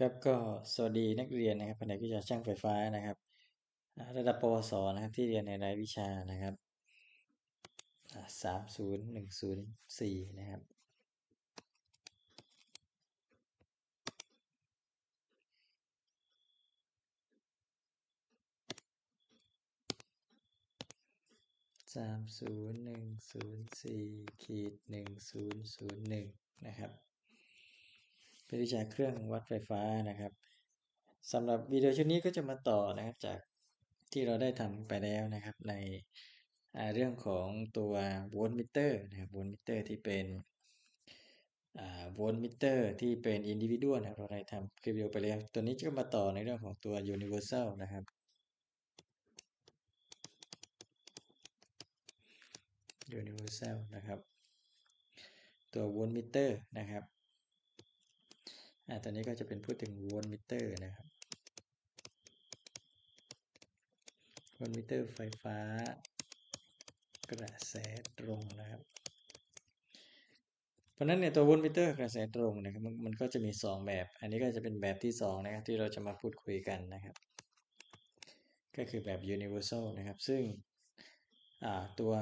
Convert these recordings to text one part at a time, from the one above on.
ครับก็สวัสดีนักเรียนนะครับแผนกวิชาช่างไฟฟ้านะครับ ระดับปวสนะครับที่เรียนในรายวิชานะครับสามศูนย์หนึ่งศูนย์สี่นะครับ สามศูนย์หนึ่งศูนย์สี่ขีดหนึ่งศูนย์ศูนย์หนึ่งนะครับ เป็นวิชาเครื่องวัดไฟฟ้านะครับสำหรับวิดีโอชุดนี้ก็จะมาต่อนะครับจากที่เราได้ทำไปแล้วนะครับในเรื่องของตัวโวลต์มิเตอร์นะครับโวลต์มิเตอร์ที่เป็นโวลต์มิเตอร์ที่เป็นอินดิวิ u a l นะครับเราได้ทำคลิปวิดีโอไปแล้ว ตัวนี้จะมาต่อในเรื่องของตัว universal นะครับ universal นะครับ ตัวโวลต์มิเตอร์นะครับ อ่าตอนนี้ก็จะเป็นพูดถึงโวลต์มิเตอร์นะครับโวลต์มิเตอร์ไฟฟ้า กระแสตรงนะครับ เพราะนั้นเนี่ยตัวโวลต์มิเตอร์กระแสตรงนะครับมันมันก็จะมี 2 แบบ อันนี้ก็จะเป็นแบบที่ 2 นะครับ ที่เราจะมาพูดคุยกันนะครับ ก็คือแบบ universal นะครับ ซึ่งตัว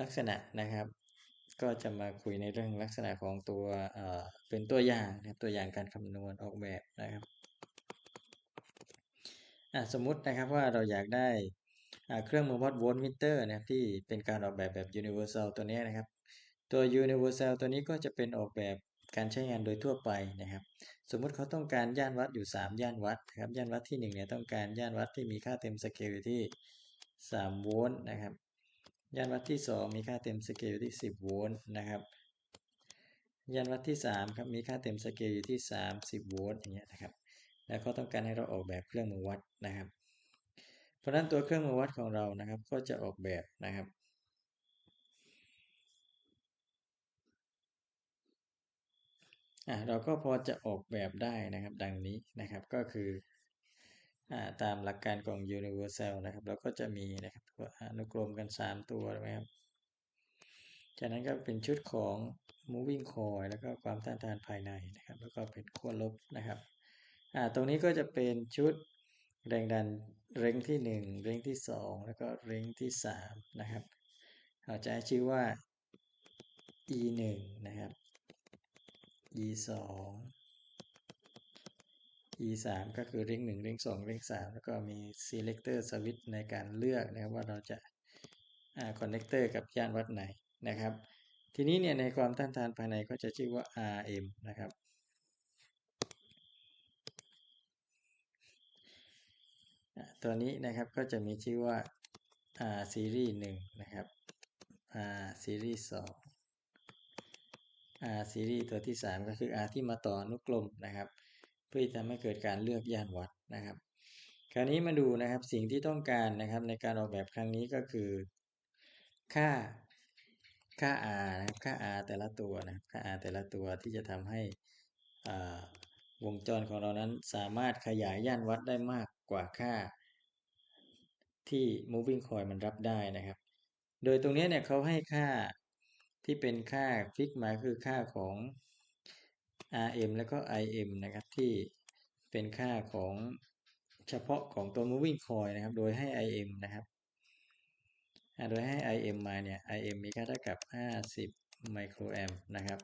ลักษณะนะครับ ก็จะมาคุยในเรื่องลักษณะของตัวเป็นตัวอย่างนะครับตัวอย่างการคำนวณออกแบบนะครับสมมุตินะครับว่าเราอยากได้เครื่องมือวัดโวลต์มิเตอร์นะครับที่เป็นการออกแบบแบบ universal ตัวนี้นะครับ ตัว universal ตัวนี้ก็จะเป็นออกแบบการใช้งานโดยทั่วไปนะครับ สมมุติเขาต้องการย่านวัดอยู่ 3 ย่านวัดนะครับย่านวัดที่1เนี่ยต้องการย่านวัดที่มีค่าเต็มสเกลอยู่ที่3โวลต์นะครับ ยานวัดที่ 2 มีค่าเต็มสเกลอยู่ที่ 10 โวลต์นะครับยานวัดที่3ครับมีค่าเต็มสเกลอยู่ที่ 30 โวลต์อย่างเงี้ยนะครับแล้วเขาต้องการให้เราออกแบบเครื่องมือวัดนะครับ เพราะนั้นตัวเครื่องมือวัดของเรานะครับ ก็จะออกแบบนะครับ อ่าเราก็พอจะออกแบบได้นะครับ ดังนี้นะครับก็คือ ตามหลักการของ universal นะครับเราก็จะมีนะครับอนุกรมกัน 3 ตัวนะครับจากนั้นก็เป็นชุดของ moving coil แล้วก็ความต้านทานภายในนะครับ แล้วก็เป็นขั้วลบนะครับตรงนี้ก็จะเป็นชุดแรงดันเร่งที่ 1 เร่งที่ 2 แล้วก็เร่งที่ 3 นะครับเราจะชื่อว่า e 1นะครับ e 2 e 3 ก็คือเร่ง1เร่ง2เร่ง3แล้วก็มี selector switch ในการเลือกนะครับว่าเราจะอ่า connector กับย่านวัดไหนนะครับ ทีนี้เนี่ยในความต้านทานภายในก็จะชื่อว่า RM นะครับ ตัวนี้นะครับก็จะมีชื่อว่า R ซีรีส์1นะครับ R ซีรีส์2 R ซีรีส์ตัวที่ 3 ก็คือ R ที่มาต่ออนุกรมนะครับ พื่อทำให้เกิดการเลือกย่านวัดนะครับ คราวนี้มาดูนะครับสิ่งที่ต้องการนะครับในการออกแบบครั้งนี้ก็คือ ค่าค่า R นะครับค่า R แต่ละตัวนะครับค่า R แต่ละตัวที่จะทำให้วงจรของเรานั้นสามารถขยายย่านวัดได้มากกว่าค่า ที่ moving coil มันรับได้นะครับ โดยตรงนี้เนี่ยเขาให้ค่าที่เป็นค่าฟิกมาคือค่าของ rm แล้วก็ im นะครับที่เป็นค่าของเฉพาะของตัว moving coil นะครับ โดยให้ im นะครับ โดยให้ im มาเนี่ย im มีค่าเท่ากับ 50 ไมโครแอมป์นะครับ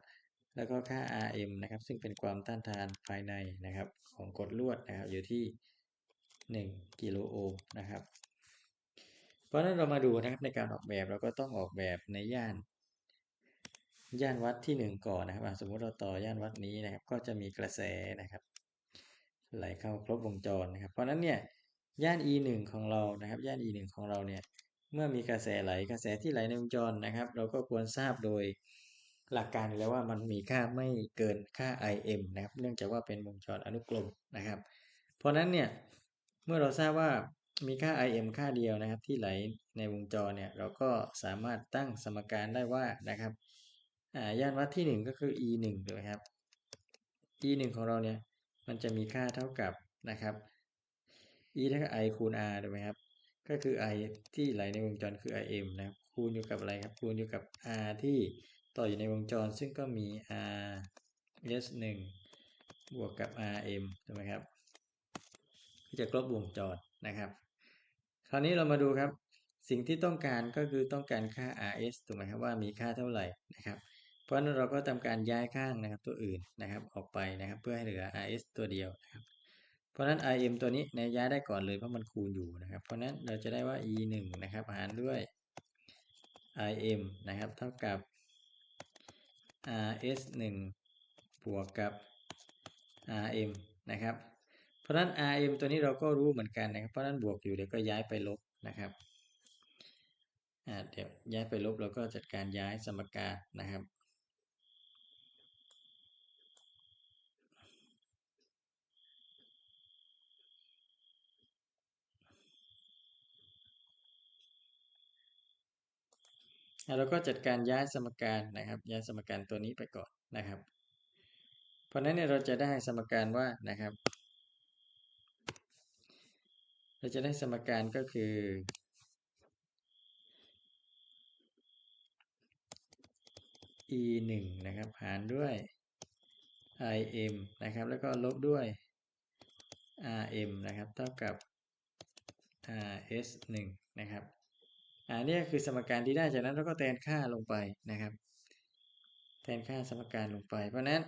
แล้วก็ค่า rm นะครับ ซึ่งเป็นความต้านทานภายในนะครับ ของกดลวดนะครับ อยู่ที่ 1 กิโลโอห์มนะครับ เพราะนั้นเรามาดูนะครับในการออกแบบเราก็ต้องออกแบบในย่าน ย่านวัดที่หนึ่งก่อนนะครับสมมุติเราต่อย่านวัดนี้นะครับ ก็จะมีกระแสนะครับ ไหลเข้าครบวงจรนะครับ เพราะนั้นเนี่ยย่าน e 1 ของเรานะครับ ย่าน e 1 ของเราเนี่ยเมื่อมีกระแสไหลกระแสที่ไหลในวงจรนะครับ เราก็ควรทราบโดยหลักการแล้วว่ามันมีค่าไม่เกินค่า im นะครับ เนื่องจากว่าเป็นวงจรอนุกรมนะครับ เพราะนั้นเนี่ยเมื่อเราทราบว่ามีค่า im ค่าเดียวนะครับ ที่ไหลในวงจรเนี่ยเราก็สามารถตั้งสมการได้ว่านะครับ ย่านวัดที่หนึ่งก็คือ e หนึ่งถูกไหมครับ e หนึ่งของเราเนี่ยมันจะมีค่าเท่ากับนะครับ e เท่ากับ i คูณ r ถูกไหมครับ ก็คือ i ที่ไหลในวงจรคือ im นะครับคูณอยู่กับอะไรครับคูณอยู่กับ r ที่ต่ออยู่ในวงจรซึ่งก็มี r s 1บวกกับ Rm ถูกไหมครับก็จะครบวงจรนะครับ คราวนี้เรามาดูครับ สิ่งที่ต้องการก็คือต้องการค่า rs ถูกไหมครับว่ามีค่าเท่าไหร่นะครับ เพราะนั้นเราก็ทำการย้ายข้างนะครับตัวอื่นนะครับออกไปนะครับเพื่อให้เหลือ rs ตัวเดียวนะครับเพราะฉะนั้น rm ตัวนี้ในย้ายได้ก่อนเลยเพราะมันคูณอยู่นะครับ เพราะฉะนั้นเราจะได้ว่า e 1นะครับหารด้วย im นะครับเท่ากับ rs 1บวกกับ rm นะครับ เพราะฉะนั้น rm ตัวนี้เราก็รู้เหมือนกันนะครับ เพราะฉะนั้นบวกอยู่เดี๋ยวก็ย้ายไปลบนะครับเดี๋ยวย้ายไปลบเราก็จัดการย้ายสมการนะครับ เราก็จัดการย้ายสมการนะครับย้ายสมการตัวนี้ไปก่อนนะครับ เพราะนั้นเนี่ยเราจะได้สมการว่านะครับ เราจะได้สมการก็คือ e 1นะครับหารด้วย im นะครับ แล้วก็ลบด้วย rm นะครับ เท่ากับ rs 1นะครับ อันนี้คือสมการที่ได้จากนั้นเราก็แทนค่าลงไปนะครับ แทนค่าสมการลงไป เพราะนั้น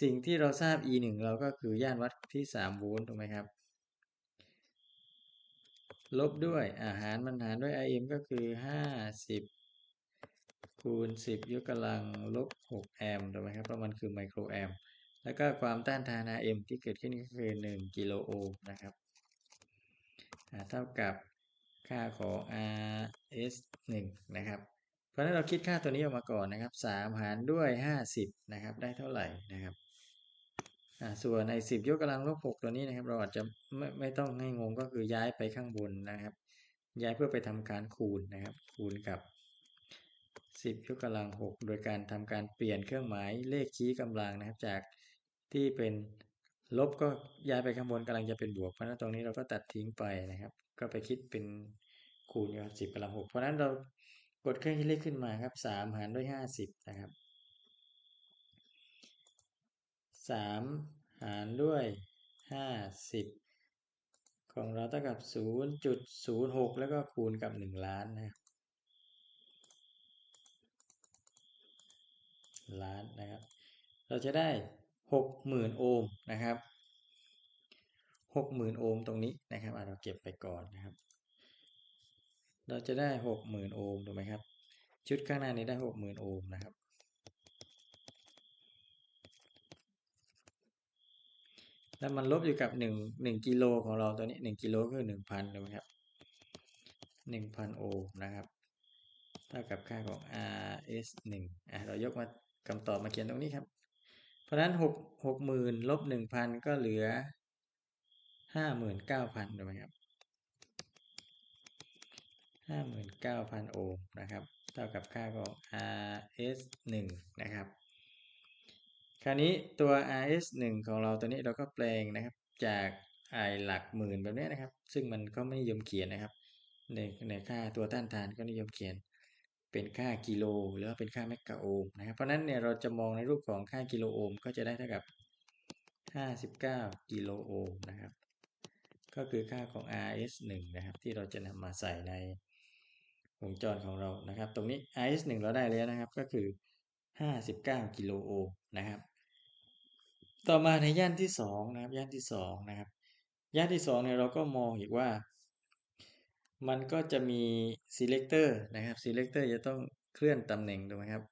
สิ่งที่เราทราบ e 1เราก็คือย่านวัดที่3โวลต์ถูกไหมครับ ลบด้วยอาหารมันหารด้วย im ก็คือ 50 คูณ 10 ยกกำลังลบ 6 แอมป์ถูกไหมครับเพราะมันคือไมโครแอมป์แล้วก็ความต้านทาน Rm ที่เกิดขึ้นก็คือ 1 กิโลโอห์มนะครับเท่ากับ ค่าของ rs 1นะครับ เพราะนั้นเราคิดค่าตัวนี้ออกมาก่อนนะครับ3หารด้วย 50นะครับ ได้เท่าไหร่นะครับส่วนใน 10 ยกกำลังลบ6ตัวนี้นะครับ เราอาจจะไม่ไม่ต้องให้งงก็คือย้ายไปข้างบนนะครับ ย้ายเพื่อไปทำการคูณนะครับ คูณกับ 10 ยกกำลัง 6 โดยการทำการเปลี่ยนเครื่องหมายเลขชี้กำลังนะครับ จากที่เป็นลบก็ย้ายไปข้างบนกำลังจะเป็นบวก เพราะนั้นตรงนี้เราก็ตัดทิ้งไปนะครับ ก็ไปคิดเป็นคูณกับ10กำลัง6เพราะนั้นเรากดเครื่องคิดเลขขึ้นมาครับ3หารด้วย50นะครับ3หารด้วย50ของเราเท่ากับ0.06แล้วก็คูณกับ1ล้านนะครับล้านนะครับ เราจะได้60,000โอห์มนะครับ 60,000โอห์มตรงนี้นะครับเราเก็บไปก่อนนะครับ เราจะได้60,000โอห์มถูกไหมครับ ชุดข้างหน้านี้ได้60,000โอห์มนะครับ แล้วมันลบอยู่กับ1 1กิโลของเราตัวนี้1กิโลคือ1,000ถูกไหมครับ1,000โอห์มนะครับเท่ากับค่าของ rs 1อะเรายกมาคำตอบมาเขียนตรงนี้ครับ เพราะฉะนั้นหกหกหมื่นลบหนึ่งพันก็เหลือ ห้าหมื่นเก้าพันถูกไหมครับห้าหมื่นเก้าพันโอห์มนะครับ เท่ากับค่าของ rs หนึ่งนะครับ คราวนี้ตัว rs หนึ่งของเราตัวนี้เราก็แปลงนะครับจากไอหลักหมื่นแบบนี้นะครับ ซึ่งมันก็ไม่นิยมเขียนนะครับ ในในค่าตัวต้านทานก็นิยมเขียนเป็นค่ากิโลหรือว่าเป็นค่าเมกะโอห์มนะครับ เพราะนั้นเนี่ยเราจะมองในรูปของค่ากิโลโอห์มก็จะได้เท่ากับ 59 กิโลโอห์มนะครับ ก็คือค่าของ rs 1นะครับ ที่เราจะนำมาใส่ในวงจรของเรานะครับ ตรงนี้ rs 1เราได้แล้วนะครับ ก็คือ 59 กิโลโอห์มนะครับ ต่อมาในย่านที่ 2 นะครับ ย่านที่ 2 นะครับ ย่านที่ 2 เนี่ยเราก็มองอีกว่า มันก็จะมี selector นะครับ selector จะต้องเคลื่อนตำแหน่งถูกไหมครับ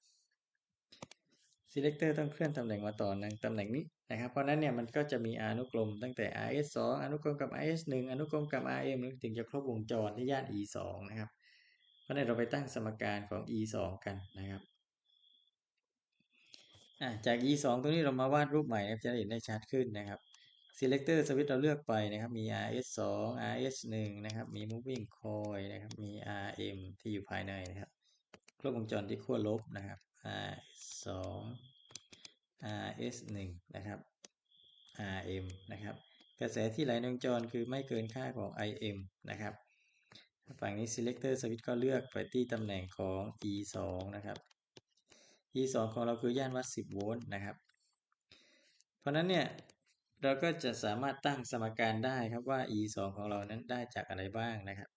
selector ต้องเคลื่อนตำแหน่งมาต่อในตำแหน่งนี้ นะครับเพราะนั้นเนี่ยมันก็จะมีอนุกรมตั้งแต่ rs 2อนุกรมกับ rs 1อนุกรมกับ rm ถึงจะครบวงจรที่ย่าน e 2นะครับเพราะนั้นเราไปตั้งสมการของ e 2กันนะครับจาก e 2ตรงนี้เรามาวาดรูปใหม่นะครับจะเห็นได้ชัดขึ้นนะครับ selector switch เราเลือกไปนะครับมี rs 2 rs 1นะครับมี moving coil นะครับมี rm ที่อยู่ภายในนะครับครบวงจรที่ขั้วลบนะครับ rs 2 rs 1 นะครับ rm นะครับ กระแสที่ไหลในวงจรคือไม่เกินค่าของ im นะครับ ฝั่งนี้ selector switch ก็เลือกไปที่ตำแหน่งของ e 2 นะครับ e 2 ของเราคือย่านวัด 10 โวลต์นะครับ เพราะนั้นเนี่ยเราก็จะสามารถตั้งสมการได้ครับว่า e สองของเรานั้นได้จากอะไรบ้างนะครับ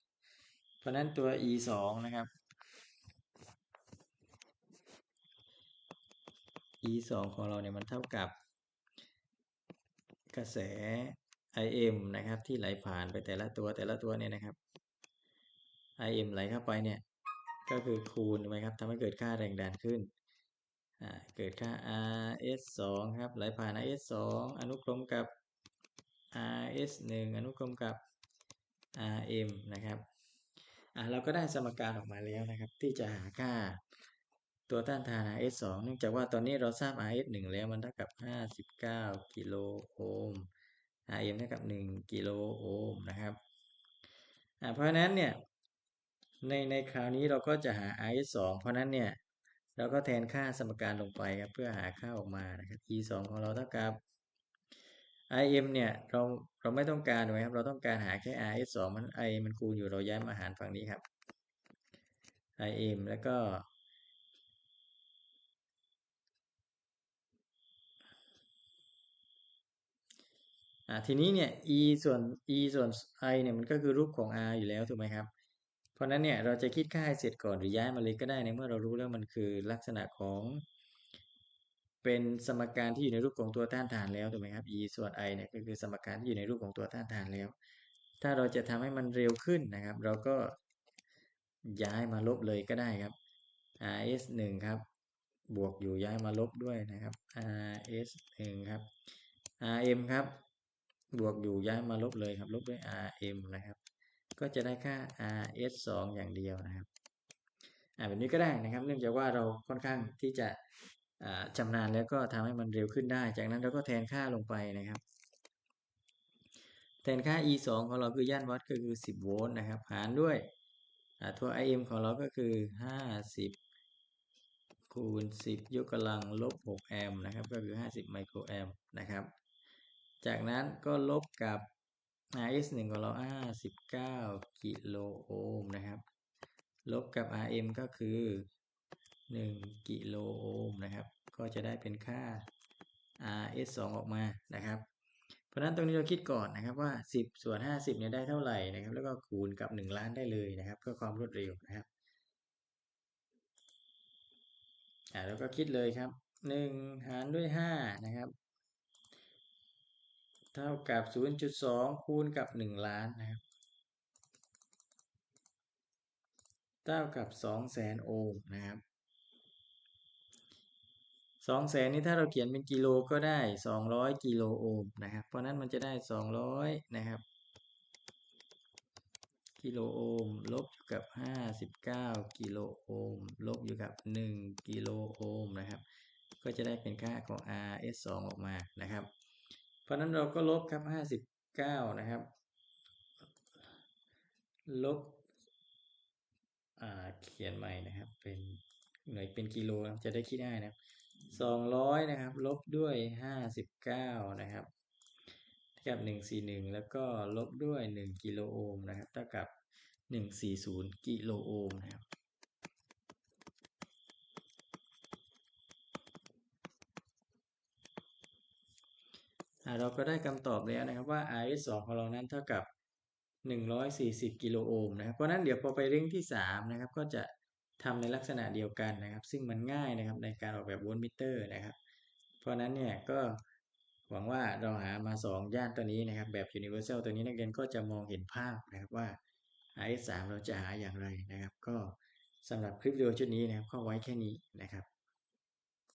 เพราะนั้นตัว e สองนะครับ e สองของเราเนี่ยมันเท่ากับ กระแส im นะครับ ที่ไหลผ่านไปแต่ละตัวแต่ละตัวเนี่ยนะครับ im ไหลเข้าไปเนี่ยก็คือคูณถูกไหมครับทำให้เกิดค่าแรงดันขึ้นเกิดค่า rs 2ครับไหลผ่าน rs 2อนุกรมกับ rs 1อนุกรมกับ rm นะครับเราก็ได้สมการออกมาแล้วนะครับ ที่จะหาค่า ตัวต้านทาน rs 2เนื่องจากว่าตอนนี้เราทราบ rs 1แล้วมันเท่ากับ 59 กิโลโอห์ม rm เท่ากับ 1 กิโลโอห์มนะครับเพราะฉะนั้นเนี่ยในในคราวนี้เราก็จะหา rs 2เพราะนั้นเนี่ยเราก็แทนค่าสมการลงไปครับเพื่อหาค่าออกมานะครับ e 2ของเราเท่ากับ im เนี่ยเราเราไม่ต้องการถูกไหมครับเราต้องการหาแค่ rs 2มัน i มันคูณอยู่เราย้ายมาหารฝั่งนี้ครับ im แล้วก็ อ่าทีนี้เนี่ย e ส่วน e ส่วน i เนี่ยมันก็คือรูปของ r อยู่แล้วถูกไหมครับ เพราะนั้นเนี่ยเราจะคิดค่าให้เสร็จก่อนหรือย้ายมาเลยก็ได้ในเมื่อเรารู้แล้วมันคือลักษณะของเป็นสมการที่อยู่ในรูปของตัวต้านทานแล้วถูกไหมครับ e ส่วน i เนี่ยก็คือสมการที่อยู่ในรูปของตัวต้านทานแล้ว ถ้าเราจะทำให้มันเร็วขึ้นนะครับ เราก็ย้ายมาลบเลยก็ได้ครับ rs 1ครับ บวกอยู่ย้ายมาลบด้วยนะครับ rs 1ครับ rm ครับ บวกอยู่ย้ายมาลบเลยครับ ลบด้วย rm นะครับ ก็จะได้ค่า rs 2อย่างเดียวนะครับอ่าแบบนี้ก็ได้นะครับ เนื่องจากว่าเราค่อนข้างที่จะชำนาญแล้วก็ทำให้มันเร็วขึ้นได้ จากนั้นเราก็แทนค่าลงไปนะครับ แทนค่า e 2ของเราคือย่านวัดก็คือ 10 โวลต์นะครับ หารด้วยตัว im ของเราก็คือ 50 คูณ 10 ยกกำลังลบ 6 แอมป์นะครับ ก็คือ 50 ไมโครแอมป์นะครับ จากนั้นก็ลบกับ rs 1ของเรา59กิโลโอห์มนะครับ ลบกับ rm ก็คือ 1 กิโลโอห์มนะครับ ก็จะได้เป็นค่า rs 2ออกมานะครับ เพราะนั้นตรงนี้เราคิดก่อนนะครับว่า 10 ส่วน 50เนี่ยได้เท่าไหร่นะครับ แล้วก็คูณกับ 1 ล้านได้เลยนะครับ เพื่อความรวดเร็วนะครับอ่าแล้วก็คิดเลยครับ 1 หารด้วย5นะครับ เท่ากับ 0.2 คูณกับ 1 ล้านนะครับ เท่ากับ 200,000 โอห์มนะครับสองแสนนี้ถ้าเราเขียนเป็นกิโลก็ได้สองร้อยกิโลโอห์มนะครับ เพราะนั้นมันจะได้สองร้อยนะครับ กิโลโอห์มลบอยู่กับห้าสิบเก้ากิโลโอห์มลบอยู่กับหนึ่งกิโลโอห์มนะครับ ก็จะได้เป็นค่าของ rs 2 ออกมานะครับ ราะนั้นเราก็ลบครับห้าสิบเก้านะครับ ลบอ่าเขียนใหม่นะครับ เป็นหน่วยเป็นกิโลจะได้คิดได้นะครับสองร้อยนะครับ ลบด้วยห้าสิบเก้านะครับเท่ากับหนึ่งสี่หนึ่งแล้วก็ลบด้วยหนึ่งกิโลโอห์มนะครับเท่ากับหนึ่งสี่ศูนย์กิโลโอห์มนะครับ เราก็ได้คำตอบแล้วนะครับว่า RS 2ของเรานั้นเท่ากับ 140 กิโลโอห์มนะครับเพราะนั้นเดี๋ยวพอไปเร่งที่ 3 นะครับ ก็จะทำในลักษณะเดียวกันนะครับ ซึ่งมันง่ายนะครับในการออกแบบโวลต์มิเตอร์นะครับ เพราะนั้นเนี่ยก็หวังว่าเราหามา 2 ย่านตัวนี้นะครับ แบบ universal ตัวนี้นักเรียนก็จะมองเห็นภาพนะครับว่า RS3 เราจะหาอย่างไรนะครับ ก็สำหรับคลิปวิดีโอชุดนี้นะครับก็ไว้แค่นี้นะครับ